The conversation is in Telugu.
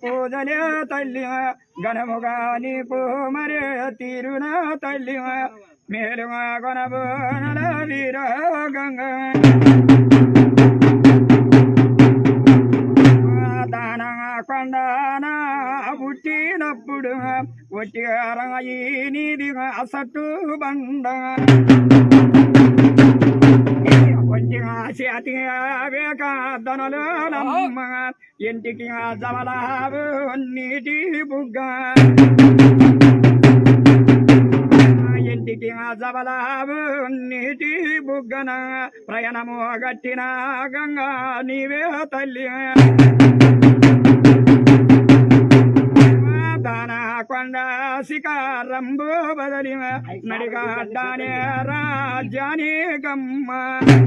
పూజలే తల్లి గణముగా నీకు మరే తీరున తల్లి మేలుగా కొనబోనల వీర గంగ. దాన కొండనా పుట్టినప్పుడు ఒట్టిగా నీది అసట్టు బండ. చేతి చేతిగా వేక నమ్మ ఇంటికి జమలాబు నీటి బుగ్గ. ఇంటికి జబలాబు నీటి బుగ్గన ప్రయాణము గట్టిన గంగా నీవే తల్లి. దాన కొండ శికారంబు బదలి నడిగా రాజ్యాని గమ్మ